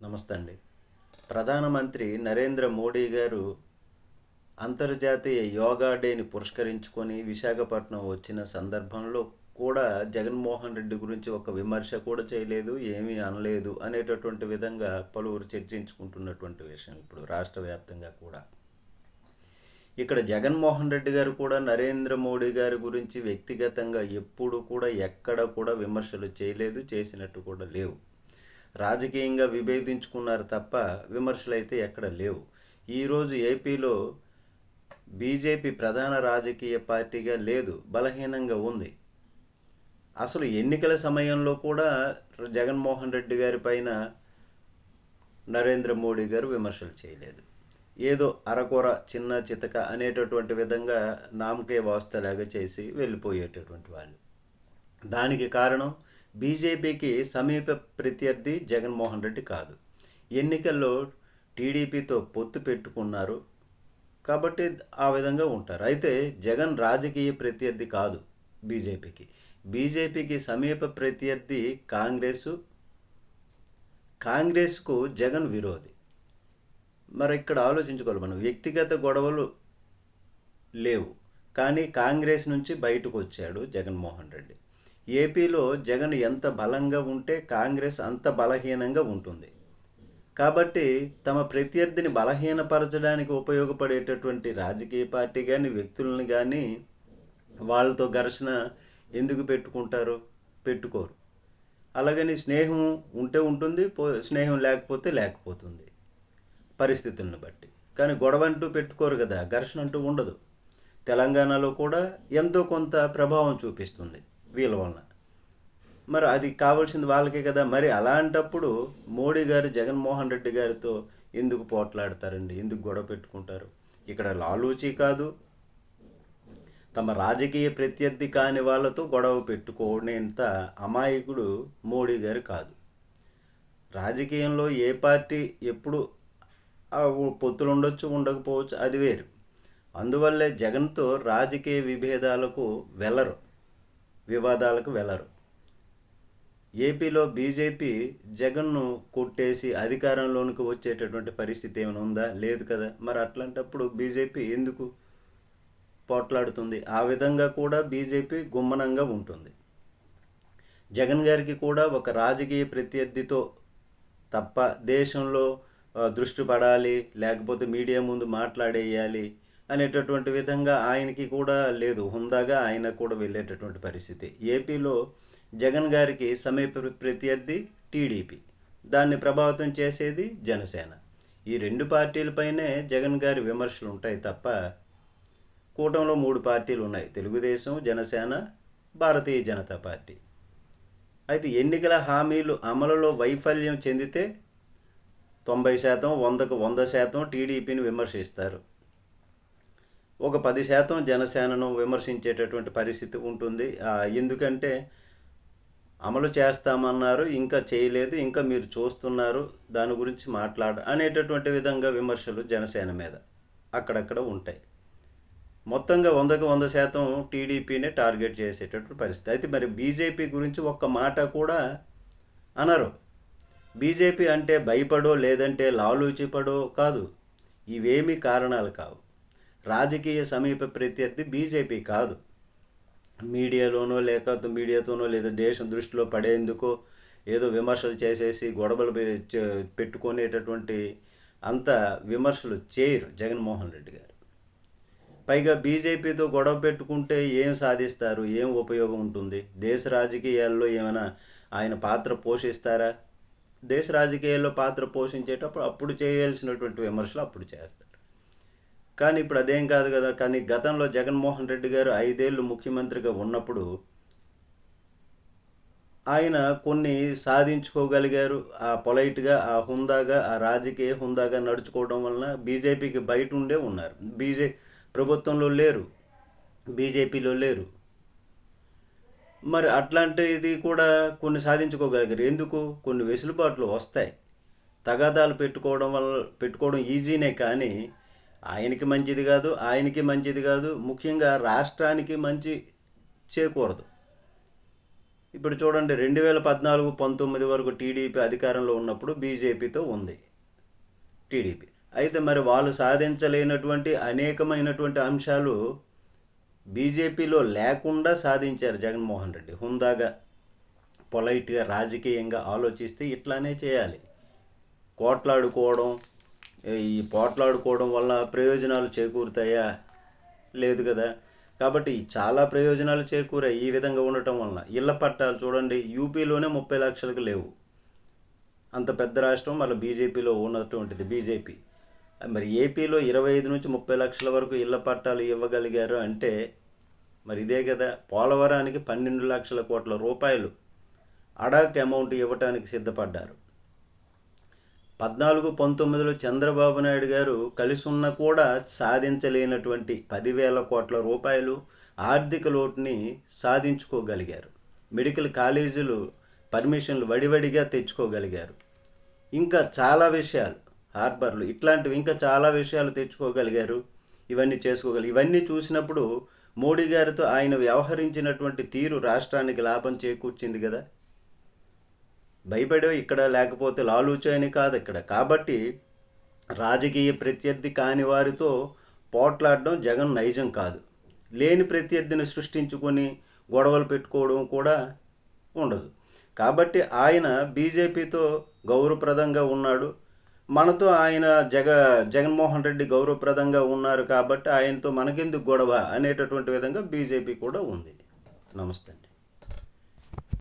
నమస్తే అండి ప్రధానమంత్రి నరేంద్ర మోడీ గారు అంతర్జాతీయ యోగా డేని పురస్కరించుకొని విశాఖపట్నం వచ్చిన సందర్భంలో కూడా జగన్మోహన్ రెడ్డి గురించి ఒక విమర్శ కూడా చేయలేదు ఏమీ అనలేదు అనేటటువంటి విధంగా పలువురు చర్చించుకుంటున్నటువంటి విషయం ఇప్పుడు రాష్ట్ర వ్యాప్తంగా కూడా. ఇక్కడ జగన్మోహన్ రెడ్డి గారు కూడా నరేంద్ర మోడీ గారి గురించి వ్యక్తిగతంగా ఎప్పుడు కూడా ఎక్కడ కూడా విమర్శలు చేయలేదు చేసినట్టు కూడా లేవు. రాజకీయంగా విభేదించుకున్నారు తప్ప విమర్శలు అయితే ఎక్కడ లేవు. ఈరోజు ఏపీలో బీజేపీ ప్రధాన రాజకీయ పార్టీగా లేదు బలహీనంగా ఉంది. అసలు ఎన్నికల సమయంలో కూడా జగన్మోహన్ రెడ్డి గారి పైన నరేంద్ర మోడీ గారు విమర్శలు చేయలేదు. ఏదో అరకొర చిన్న చితక అనేటటువంటి విధంగా నామకే వాస్తలాగా చేసి వెళ్ళిపోయేటటువంటి వాళ్ళు. దానికి కారణం బీజేపీకి సమీప ప్రత్యర్థి జగన్మోహన్ రెడ్డి కాదు. ఎన్నికల్లో టీడీపీతో పొత్తు పెట్టుకున్నారు కాబట్టి ఆ విధంగా ఉంటారు. అయితే జగన్ రాజకీయ ప్రత్యర్థి కాదు బీజేపీకి. బీజేపీకి సమీప ప్రత్యర్థి కాంగ్రెసు. కాంగ్రెస్కు జగన్ విరోధి. మరి ఇక్కడ ఆలోచించుకోవాలి మనం. వ్యక్తిగత గొడవలు లేవు. కానీ కాంగ్రెస్ నుంచి బయటకు వచ్చాడు జగన్మోహన్ రెడ్డి. ఏపీలో జగన్ ఎంత బలంగా ఉంటే కాంగ్రెస్ అంత బలహీనంగా ఉంటుంది. కాబట్టి తమ ప్రత్యర్థిని బలహీనపరచడానికి ఉపయోగపడేటటువంటి రాజకీయ పార్టీ కానీ వ్యక్తులను కానీ వాళ్ళతో ఘర్షణ ఎందుకు పెట్టుకుంటారు పెట్టుకోరు. అలాగని స్నేహం ఉంటే ఉంటుంది పో స్నేహం లేకపోతే లేకపోతుంది పరిస్థితులను బట్టి. కానీ గొడవ అంటూ పెట్టుకోరు కదా ఘర్షణ అంటూ ఉండదు. తెలంగాణలో కూడా ఎంతో కొంత ప్రభావం చూపిస్తుంది. వీళ్ళ వలన. మరి అది కావాల్సింది వాళ్ళకే కదా. మరి అలాంటప్పుడు మోడీ గారు జగన్మోహన్ రెడ్డి గారితో ఎందుకు పోట్లాడతారండి? ఎందుకు గొడవ పెట్టుకుంటారు? ఇక్కడ లాలూచీ కాదు తమ రాజకీయ ప్రత్యర్థి కాని వాళ్ళతో గొడవ పెట్టుకోనేంత అమాయకుడు మోడీ గారు కాదు. రాజకీయంలో ఏ పార్టీ ఎప్పుడు ఆ పొత్తులు ఉండొచ్చు ఉండకపోవచ్చు అది వేరు. అందువల్లే జగన్తో రాజకీయ విభేదాలకు వెళ్ళరు వివాదాలకు వెళ్ళరు ఏపీలో బీజేపీ జగన్ను కొట్టేసి అధికారంలోనికి వచ్చేటటువంటి పరిస్థితి ఏమైనా ఉందా? లేదు కదా. మరి అట్లాంటప్పుడు బీజేపీ ఎందుకు పోట్లాడుతుంది? ఆ విధంగా కూడా బీజేపీ గుమ్మనంగా ఉంటుంది. జగన్ గారికి కూడా ఒక రాజకీయ ప్రత్యర్థితో తప్ప దేశంలో దృష్టి పడాలి లేకపోతే మీడియా ముందు మాట్లాడేయాలి అనేటటువంటి విధంగా ఆయనకి కూడా లేదు. హుందాగా ఆయన కూడా వెళ్ళేటటువంటి పరిస్థితి. ఏపీలో జగన్ గారికి సమీప ప్రత్యర్థి టీడీపీ. దాన్ని ప్రభావితం చేసేది జనసేన. ఈ రెండు పార్టీలపైనే జగన్ గారి విమర్శలు ఉంటాయి తప్ప కూటంలో మూడు పార్టీలు ఉన్నాయి. తెలుగుదేశం జనసేన భారతీయ జనతా పార్టీ. అయితే ఎన్నికల హామీలు అమలులో వైఫల్యం చెందితే తొంభై శాతం వందకు వంద శాతం టీడీపీని విమర్శిస్తారు. ఒక పది శాతం జనసేనను విమర్శించేటటువంటి పరిస్థితి ఉంటుంది. ఎందుకంటే అమలు చేస్తామన్నారు ఇంకా చేయలేదు ఇంకా మీరు చూస్తున్నారు దాని గురించి మాట్లాడ అనేటటువంటి విధంగా విమర్శలు జనసేన మీద అక్కడక్కడ ఉంటాయి. మొత్తంగా వందకు వంద శాతం టీడీపీనే టార్గెట్ చేసేటటువంటి పరిస్థితి. అయితే మరి బీజేపీ గురించి ఒక్క మాట కూడా అనరు. బీజేపీ అంటే భయపడో లేదంటే లాలూచిపడో కాదు. ఇవేమీ కారణాలు కావు. రాజకీయ సమీప ప్రత్యర్థి బీజేపీ కాదు. మీడియాలోనో లేకపోతే మీడియాతోనో లేదా దేశం దృష్టిలో పడేందుకో ఏదో విమర్శలు చేసేసి గొడవలు పెట్టుకునేటటువంటి అంత విమర్శలు చేయరు జగన్మోహన్ రెడ్డి గారు. పైగా బీజేపీతో గొడవ పెట్టుకుంటే ఏం సాధిస్తారు? ఏం ఉపయోగం ఉంటుంది? దేశ రాజకీయాల్లో ఏమైనా ఆయన పాత్ర పోషిస్తారా? దేశ రాజకీయాల్లో పాత్ర పోషించేటప్పుడు అప్పుడు చేయాల్సినటువంటి విమర్శలు అప్పుడు చేస్తారు. కానీ ఇప్పుడు అదేం కాదు కదా కానీ గతంలో జగన్మోహన్ రెడ్డి గారు ఐదేళ్ళు ముఖ్యమంత్రిగా ఉన్నప్పుడు ఆయన కొన్ని సాధించుకోగలిగారు. ఆ పొలైట్గా ఆ హుందాగా ఆ రాజకీయ హుందాగా నడుచుకోవడం వలన బీజేపీకి బయట ఉండే ఉన్నారు. బీజే ప్రభుత్వంలో లేరు. బీజేపీలో లేరు. మరి అట్లాంటిది కూడా కొన్ని సాధించుకోగలిగారు. ఎందుకు? కొన్ని వెసులుబాట్లు వస్తాయి. తగాదాలు పెట్టుకోవడం వల్ల పెట్టుకోవడం ఈజీనే కానీ ఆయనకి మంచిది కాదు ఆయనకి మంచిది కాదు. ముఖ్యంగా రాష్ట్రానికి మంచి చేకూరదు. ఇప్పుడు చూడండి రెండు వేల పద్నాలుగు పంతొమ్మిది వరకు టీడీపీ అధికారంలో ఉన్నప్పుడు బీజేపీతో ఉంది. టీడీపీ. అయితే మరి వాళ్ళు సాధించలేనటువంటి అనేకమైనటువంటి అంశాలు బీజేపీలో లేకుండా సాధించారు జగన్మోహన్ రెడ్డి. హుందాగా పొలైట్గా రాజకీయంగా ఆలోచిస్తే ఇట్లానే చేయాలి. కోట్లాడుకోవడం ఈ పోట్లాడుకోవడం వల్ల ప్రయోజనాలు చేకూరుతాయా? లేదు కదా. కాబట్టి చాలా ప్రయోజనాలు చేకూరాయి ఈ విధంగా ఉండటం వలన. ఇళ్ళ పట్టాలు చూడండి యూపీలోనే ముప్పై లక్షలకు లేవు. అంత పెద్ద రాష్ట్రం మళ్ళీ బీజేపీలో ఉన్నటువంటిది బీజేపీ. మరి ఏపీలో ఇరవై ఐదు నుంచి ముప్పై లక్షల వరకు ఇళ్ళ పట్టాలు ఇవ్వగలిగారు అంటే మరి ఇదే కదా. పోలవరానికి పన్నెండు లక్షల కోట్ల రూపాయలు అడాక్ అమౌంట్ ఇవ్వటానికి సిద్ధపడ్డారు. పద్నాలుగు పంతొమ్మిదిలో చంద్రబాబు నాయుడు గారు కలిసి ఉన్న కూడా సాధించలేనటువంటి పదివేల కోట్ల రూపాయలు ఆర్థిక లోటుని సాధించుకోగలిగారు. మెడికల్ కాలేజీలు పర్మిషన్లు వడివడిగా తెచ్చుకోగలిగారు. ఇంకా చాలా విషయాలు హార్బర్లు ఇట్లాంటివి ఇంకా చాలా విషయాలు తెచ్చుకోగలిగారు. ఇవన్నీ చేసుకోగలి ఇవన్నీ చూసినప్పుడు మోడీ గారితో ఆయన వ్యవహరించినటువంటి తీరు రాష్ట్రానికి లాభం చేకూర్చింది కదా. భయపడే ఇక్కడ లేకపోతే లాలూచు అని కాదు ఇక్కడ. కాబట్టి రాజకీయ ప్రత్యర్థి కాని వారితో పోట్లాడడం జగన్ నైజం కాదు. లేని ప్రత్యర్థిని సృష్టించుకొని గొడవలు పెట్టుకోవడం కూడా ఉండదు. కాబట్టి ఆయన బీజేపీతో గౌరవప్రదంగా ఉన్నాడు. మనతో ఆయన జగ జగన్మోహన్ రెడ్డి గౌరవప్రదంగా ఉన్నారు కాబట్టి ఆయనతో మనకెందుకు గొడవ అనేటటువంటి విధంగా బీజేపీ కూడా ఉంది. నమస్తే